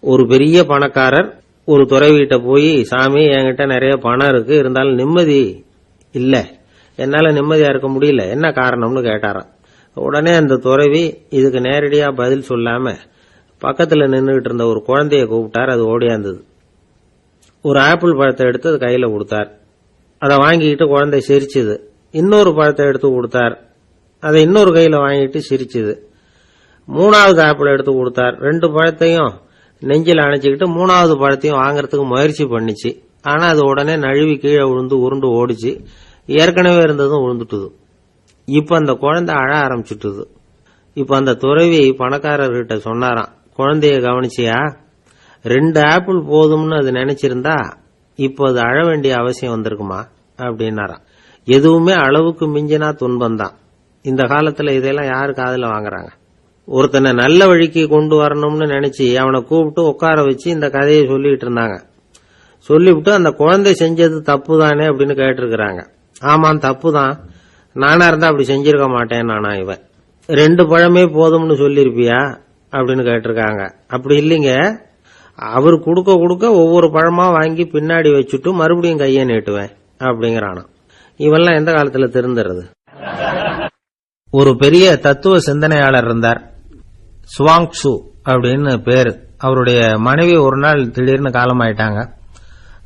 ஒரு பெரிய பணக்காரர் ஒரு துறவிகிட்ட போய் சாமி என்கிட்ட நிறைய பணம் இருக்கு. இருந்தாலும் நிம்மதி இல்லை. என்னால் நிம்மதியாக இருக்க முடியல. என்ன காரணம்னு கேட்டாராம். உடனே அந்த துறவி இதுக்கு நேரடியாக பதில் சொல்லாமல் பக்கத்தில் நின்றுகிட்டு இருந்த ஒரு குழந்தைய கூப்பிட்டார். அது ஓடியாந்தது. ஒரு ஆப்பிள் பழத்தை எடுத்து அது கையில் கொடுத்தார். அதை வாங்கிக்கிட்டு குழந்தை சிரிச்சுது. இன்னொரு பழத்தை எடுத்து கொடுத்தார். அதை இன்னொரு கையில் வாங்கிட்டு சிரிச்சுது. மூணாவது ஆப்பிள் எடுத்து கொடுத்தார். ரெண்டு பழத்தையும் நெஞ்சில் அணைச்சிக்கிட்டு மூணாவது பழத்தையும் வாங்குறதுக்கு முயற்சி பண்ணிச்சு. ஆனா அது உடனே நழுவி கீழே விழுந்து உருண்டு ஓடிச்சு. ஏற்கனவே இருந்ததும் விழுந்துட்டுது இப்ப அந்த குழந்தை அழ ஆரம்பிச்சுட்டுது. இப்ப அந்த துறவி பணக்காரர்கிட்ட சொன்னாராம் குழந்தைய கவனிச்சியா? ரெண்டு ஆப்பிள் போதும்னு அது நினைச்சிருந்தா இப்போ அது அழ வேண்டிய அவசியம் வந்திருக்குமா? அப்படின்னாராம். எதுவுமே அளவுக்கு மிஞ்சினா துன்பம் தான் இந்த காலத்துல இதெல்லாம் யாரு காதல வாங்குறாங்க? ஒருத்தனை நல்ல வழிக்கு கொண்டு வரணும்னு நினைச்சு அவனை கூப்பிட்டு உட்கார வச்சு இந்த கதையை சொல்லிட்டு இருந்தாங்க. சொல்லிவிட்டு அந்த குழந்தை செஞ்சது தப்பு தானே அப்படின்னு கேட்டிருக்கிறாங்க. ஆமாம் தப்பு தான் நானா இருந்தா அப்படி செஞ்சிருக்க மாட்டேன் நானா இவன். ரெண்டு பழமே போதும்னு சொல்லியிருப்பியா அப்படின்னு கேட்டிருக்காங்க. அப்படி இல்லைங்க. அவர் கொடுக்க கொடுக்க ஒவ்வொரு பழமா வாங்கி பின்னாடி வச்சுட்டு மறுபடியும் கையை நீட்டுவேன் அப்படிங்கிறானா. இவெல்லாம் எந்த காலத்துல திருந்துறது? ஒரு பெரிய தத்துவ சிந்தனையாளர் இருந்தார். சுவாங்சு அப்படின்னு பேரு. அவருடைய மனைவி ஒரு நாள் திடீர்னு காலமாயிட்டாங்க.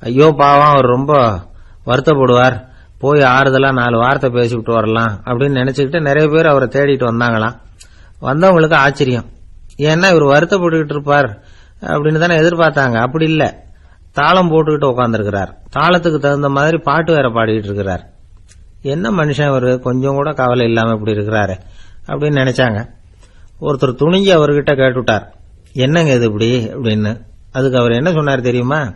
ஐயோ பாவம் அவர் ரொம்ப வருத்தப்படுவார். போய் ஆறுதலா நாலு வார்த்தை பேசிவிட்டு வரலாம் அப்படின்னு நினைச்சுக்கிட்டு நிறைய பேர் அவரை தேடிட்டு வந்தாங்களாம். வந்தவங்களுக்கு ஆச்சரியம். ஏன்னா இவர் வருத்தப்பட்டுக்கிட்டு இருப்பார் அப்படின்னு தானே எதிர்பார்த்தாங்க. அப்படி இல்ல. தாளம் போட்டுக்கிட்டு உட்காந்துருக்கிறார் தாளத்துக்கு தகுந்த மாதிரி பாட்டு வேற பாடிக்கிட்டு இருக்கிறார். என்ன மனுஷன் இவர்? கொஞ்சம் கூட கவலை இல்லாம இப்படி இருக்கிறாரு அப்படின்னு நினைச்சாங்க. ஒருத்தர் துணிஞ்சு அவர்கிட்ட கேட்டுட்டார் என்னங்க இது இப்படி? அப்படின்னு. அதுக்கு அவர் என்ன சொன்னார் தெரியுமா?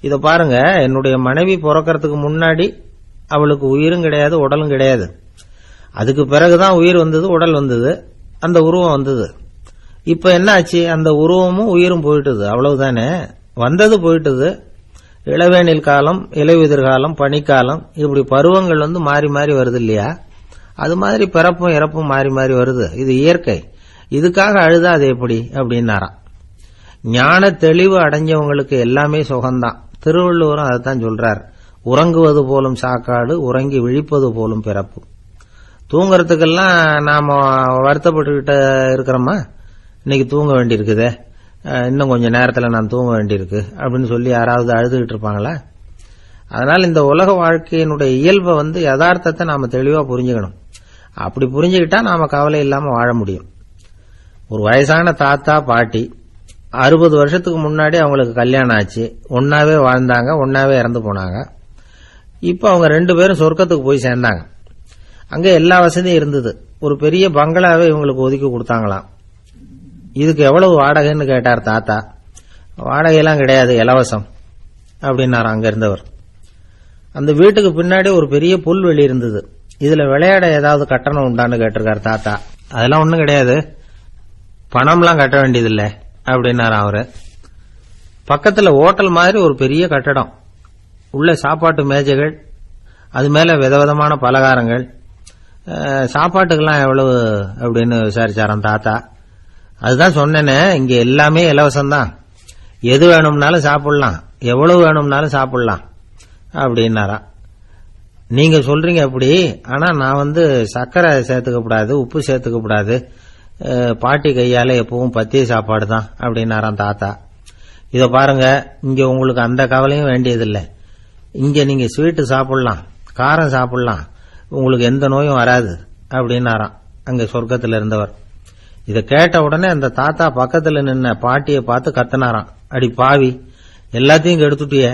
இதை பாருங்க என்னுடைய மனைவி பிறக்கறதுக்கு முன்னாடி அவளுக்கு உயிரும் கிடையாது உடலும் கிடையாது. அதுக்கு பிறகுதான் உயிர் வந்தது உடல் வந்தது அந்த உருவம் வந்தது. இப்ப என்ன ஆச்சு அந்த உருவமும் உயிரும் போயிட்டுது அவ்வளவுதானே? வந்தது போயிட்டுது. இளவேனில் காலம் இலையுதிர் காலம் பனிக்காலம் இப்படி பருவங்கள் வந்து மாறி மாறி வருது இல்லையா? அது மாதிரி பிறப்பும் இறப்பும் மாறி மாறி வருது. இது இயற்கை. இதுக்காக அழுதா அது எப்படி? அப்படின்னாராம். ஞான தெளிவு அடைஞ்சவங்களுக்கு எல்லாமே சுகம்தான். திருவள்ளுவரும் அதைத்தான் சொல்றார். உறங்குவது போலும் சாக்காடு உறங்கி விழிப்பது போலும் பிறப்பு. தூங்குறதுக்கெல்லாம் நாம வருத்தப்பட்டுக்கிட்ட இருக்கிறோமா? இன்னைக்கு தூங்க வேண்டியிருக்குதே. இன்னும் கொஞ்சம் நேரத்தில் நான் தூங்க வேண்டியிருக்கு. அப்படின்னு சொல்லி யாராவது அழுதுகிட்டு இருப்பாங்களா? அதனால் இந்த உலக வாழ்க்கையினுடைய இயல்பை வந்து யதார்த்தத்தை நாம தெளிவாக புரிஞ்சுக்கணும். அப்படி புரிஞ்சுக்கிட்டா நாம கவலை இல்லாமல் வாழ முடியும். ஒரு வயசான தாத்தா பாட்டி அறுபது வருஷத்துக்கு முன்னாடி அவங்களுக்கு கல்யாணம் ஆச்சு. ஒன்னாவே வாழ்ந்தாங்க ஒன்னாவே இறந்து போனாங்க. இப்போ அவங்க ரெண்டு பேரும் சொர்க்கத்துக்கு போய் சேர்ந்தாங்க. அங்கே எல்லா வசதியும் இருந்தது. ஒரு பெரிய பங்களாவே இவங்களுக்கு ஒதுக்கி கொடுத்தாங்களாம். இதுக்கு எவ்வளவு வாடகைன்னு கேட்டார் தாத்தா. வாடகையெல்லாம் கிடையாது இலவசம் அப்படின்னாரு அங்க இருந்தவர். அந்த வீட்டுக்கு பின்னாடி ஒரு பெரிய புல்வெளி இருந்தது. இதுல விளையாட ஏதாவது கட்டணம் உண்டான்னு கேட்டிருக்காரு தாத்தா. அதெல்லாம் ஒன்றும் கிடையாது. பணம்லாம் கட்ட வேண்டியதில்லை அப்படின்னாரு அவரு. பக்கத்துல ஓட்டல் மாதிரி ஒரு பெரிய கட்டடம். உள்ள சாப்பாட்டு மேஜைகள் அது மேல விதவிதமான பலகாரங்கள். சாப்பாட்டுக்கெல்லாம் எவ்வளவு அப்படின்னு விசாரிச்சாராம் தாத்தா. அதுதான் சொன்னேனே இங்க எல்லாமே இலவசம்தான். எது வேணும்னாலும் சாப்பிடலாம் எவ்வளவு வேணும்னாலும் சாப்பிடலாம் அப்படின்னாராம். நீங்க சொல்றீங்க அப்படி ஆனா நான் வந்து சர்க்கரை சேர்த்துக்க கூடாது உப்பு சேர்த்துக்க கூடாது பாட்டி கையால் எப்பவும் பத்திய சாப்பாடு தான் அப்படின்னாராம் தாத்தா. இதை பாருங்க இங்கே உங்களுக்கு அந்த கவலையும் வேண்டியதில்லை. இங்கே நீங்கள் ஸ்வீட்டு சாப்பிட்லாம் காரம் சாப்பிட்லாம் உங்களுக்கு எந்த நோயும் வராது அப்படின்னாராம். அங்கே சொர்க்கத்தில் இருந்தவர். இதை கேட்ட உடனே அந்த தாத்தா பக்கத்தில் நின்ன பாட்டியை பார்த்து கத்தினாராம். அடி பாவி எல்லாத்தையும் கெடுத்துட்டியே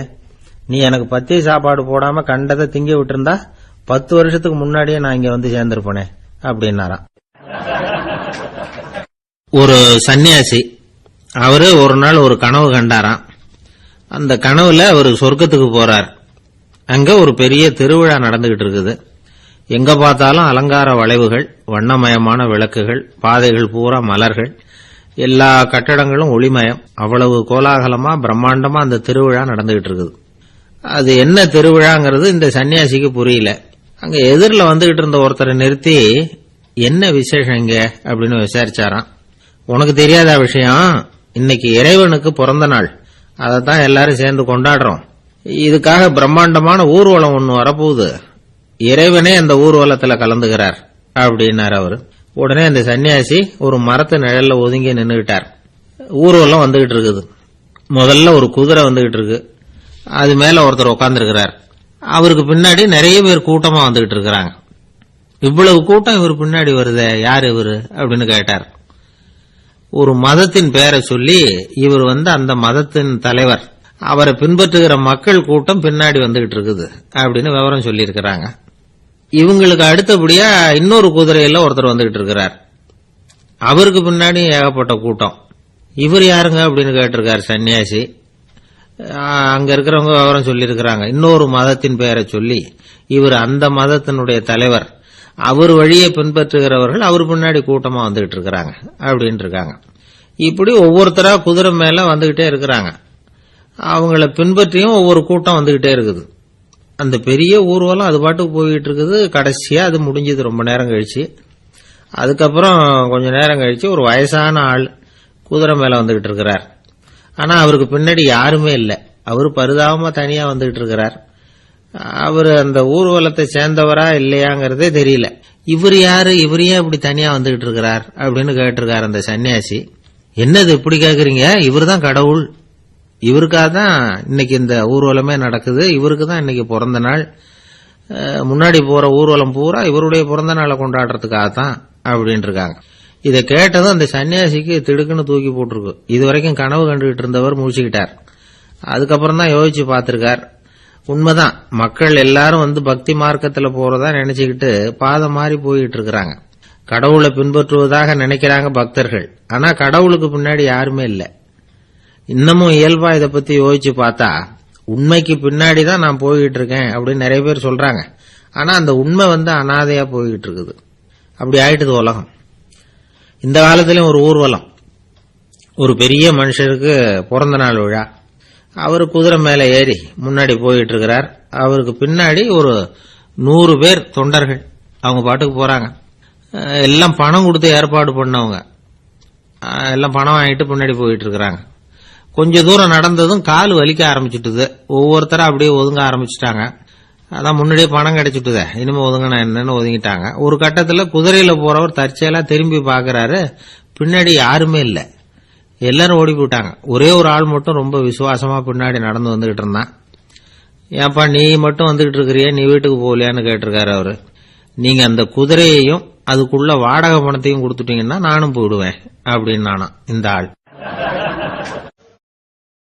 நீ எனக்கு பத்திய சாப்பாடு போடாம கண்டதை திங்க விட்டுருந்தா பத்து வருஷத்துக்கு முன்னாடியே நான் இங்கே வந்து சேர்ந்திருப்பேனே அப்படின்னாராம். ஒரு சன்னியாசி. அவரு ஒரு நாள் ஒரு கனவு கண்டாராம். அந்த கனவுல அவர் சொர்க்கத்துக்கு போறார். அங்க ஒரு பெரிய திருவிழா நடந்துகிட்டு இருக்குது. எங்க பார்த்தாலும் அலங்கார வளைவுகள் வண்ணமயமான விளக்குகள் பாதைகள் பூரா மலர்கள். எல்லா கட்டடங்களும் ஒளிமயம். அவ்வளவு கோலாகலமா பிரம்மாண்டமா அந்த திருவிழா நடந்துகிட்டு இருக்குது. அது என்ன திருவிழாங்கிறது இந்த சன்னியாசிக்கு புரியல. அங்க எதிரில் வந்துகிட்டு இருந்த ஒருத்தரை நிறுத்தி என்ன விசேஷம் இங்க? அப்படின்னு விசாரிச்சாராம். உனக்கு தெரியாத விஷயம்? இன்னைக்கு இறைவனுக்கு பிறந்த நாள். அதைத்தான் எல்லாரும் சேர்ந்து கொண்டாடுறோம். இதுக்காக பிரம்மாண்டமான ஊர்வலம் ஒண்ணு வரப்போகுது. இறைவனே அந்த ஊர்வலத்துல கலந்துகிறார் அப்படின்னாரு அவரு. உடனே அந்த சன்னியாசி ஒரு மரத்து நிழல்ல ஒதுங்கி நின்றுகிட்டார் ஊர்வலம் வந்துகிட்டு இருக்குது. முதல்ல ஒரு குதிரை வந்துகிட்டு இருக்கு. அது மேல ஒருத்தர் உட்கார்ந்துருக்கிறார் அவருக்கு பின்னாடி நிறைய பேர் கூட்டமா வந்துகிட்டு இருக்கிறாங்க. இவ்வளவு கூட்டம் இவர் பின்னாடி வருதே யார் இவரு? அப்படின்னு கேட்டார். ஒரு மதத்தின் பெயரை சொல்லி இவர் வந்து அந்த மதத்தின் தலைவர். அவரை பின்பற்றுகிற மக்கள் கூட்டம் பின்னாடி வந்துகிட்டு இருக்குது அப்படின்னு விவரம் சொல்லியிருக்கிறாங்க. இவங்களுக்கு அடுத்தபடியா இன்னொரு குதிரையில ஒருத்தர் வந்துகிட்டு இருக்கிறார். அவருக்கு பின்னாடி ஏகப்பட்ட கூட்டம். இவர் யாருங்க அப்படின்னு கேட்டிருக்காரு சன்னியாசி. அங்க இருக்கிறவங்க விவரம் சொல்லியிருக்கிறாங்க. இன்னொரு மதத்தின் பெயரை சொல்லி இவர் அந்த மதத்தினுடைய தலைவர். அவர் வழியை பின்பற்றுகிறவர்கள் அவர் பின்னாடி கூட்டமாக வந்துகிட்டு இருக்கிறாங்க அப்படின்னு இருக்காங்க. இப்படி ஒவ்வொருத்தரா குதிரை மேல வந்துகிட்டே இருக்கிறாங்க. அவங்கள பின்பற்றியும் ஒவ்வொரு கூட்டம் வந்துகிட்டே இருக்குது. அந்த பெரிய ஊர்வலம் அது பாட்டுக்கு போய்கிட்டு இருக்குது. கடைசியா அது முடிஞ்சது. ரொம்ப நேரம் கழிச்சு. அதுக்கப்புறம் கொஞ்ச நேரம் கழிச்சு ஒரு வயசான ஆள் குதிரை மேல வந்துகிட்டு இருக்கிறார். ஆனா அவருக்கு பின்னாடி யாருமே இல்லை. அவர் பரிதாபமா தனியா வந்துகிட்டு இருக்கிறார். அவர் அந்த ஊர்வலத்தை சேர்ந்தவரா இல்லையாங்கிறதே தெரியல. இவர் யாரு? இவர் ஏன் இப்படி தனியா வந்துகிட்டு இருக்கிறார்? அப்படின்னு கேட்டிருக்காரு அந்த சன்னியாசி. என்னது இப்படி கேக்குறீங்க? இவர் தான் கடவுள். இவருக்காக தான் இன்னைக்கு இந்த ஊர்வலமே நடக்குது. இவருக்கு தான் இன்னைக்கு பிறந்த நாள். முன்னாடி போற ஊர்வலம் பூரா இவருடைய பிறந்த நாளை கொண்டாடுறதுக்காக தான் அப்படின்னு இருக்காங்க இதை கேட்டதும் அந்த சன்னியாசிக்கு திடுக்குன்னு தூக்கி போட்டிருக்கு. இது வரைக்கும் கனவு கண்டுகிட்டு இருந்தவர் முடிச்சுக்கிட்டார் அதுக்கப்புறம் தான் யோசிச்சு பார்த்திருக்கார். உண்மைதான். மக்கள் எல்லாரும் வந்து பக்தி மார்க்கத்துல போறதா நினைச்சுக்கிட்டு பாதம் மாறி போயிட்டு இருக்கிறாங்க கடவுளை பின்பற்றுவதாக நினைக்கிறாங்க பக்தர்கள். ஆனா கடவுளுக்கு பின்னாடி யாருமே இல்லை. இன்னமும் இயல்பா இதை பத்தி யோசிச்சு பார்த்தா உண்மைக்கு பின்னாடி தான் நான் போய்கிட்டு இருக்கேன் அப்படின்னு நிறைய பேர் சொல்றாங்க. ஆனா அந்த உண்மை வந்து அனாதையா போய்கிட்டு இருக்குது அப்படி ஆயிட்டுது உலகம். இந்த காலத்திலயும் ஒரு ஊர்வலம். ஒரு பெரிய மனுஷருக்கு பிறந்த நாள் விழா. அவர் குதிரை மேலே ஏறி முன்னாடி போயிட்டு இருக்கிறார் அவருக்கு பின்னாடி ஒரு நூறு பேர் தொண்டர்கள் அவங்க பாட்டுக்கு போறாங்க. எல்லாம் பணம் கொடுத்து ஏற்பாடு பண்ணவங்க. எல்லாம் பணம் வாங்கிட்டு பின்னாடி போயிட்டு இருக்கிறாங்க கொஞ்ச தூரம் நடந்ததும் கால் வலிக்க ஆரம்பிச்சுட்டுது. ஒவ்வொருத்தரும் அப்படியே ஒதுங்க ஆரம்பிச்சுட்டாங்க. அதான் முன்னாடியே பணம் கிடைச்சிட்டுதே. இனிமே ஒதுங்கினா என்னன்னு ஒதுங்கிட்டாங்க. ஒரு கட்டத்தில் குதிரையில போறவர் தற்செயலா திரும்பி பாக்குறாரு. பின்னாடி யாருமே இல்லை. எல்லாரும் ஓடி போயிட்டாங்க. ஒரே ஒரு ஆள் மட்டும் ரொம்ப விசுவாசமா பின்னாடி நடந்து வந்துகிட்டு இருந்தான். ஏன்ப்பா நீ மட்டும் வந்துகிட்டு இருக்கிறியா நீ வீட்டுக்கு போகலையான்னு கேட்டிருக்காரு அவரு. நீங்க அந்த குதிரையையும் அதுக்குள்ள வாடகை பணத்தையும் கொடுத்துட்டீங்கன்னா நானும் போயிடுவேன் அப்படின்னு நானா இந்த ஆள்.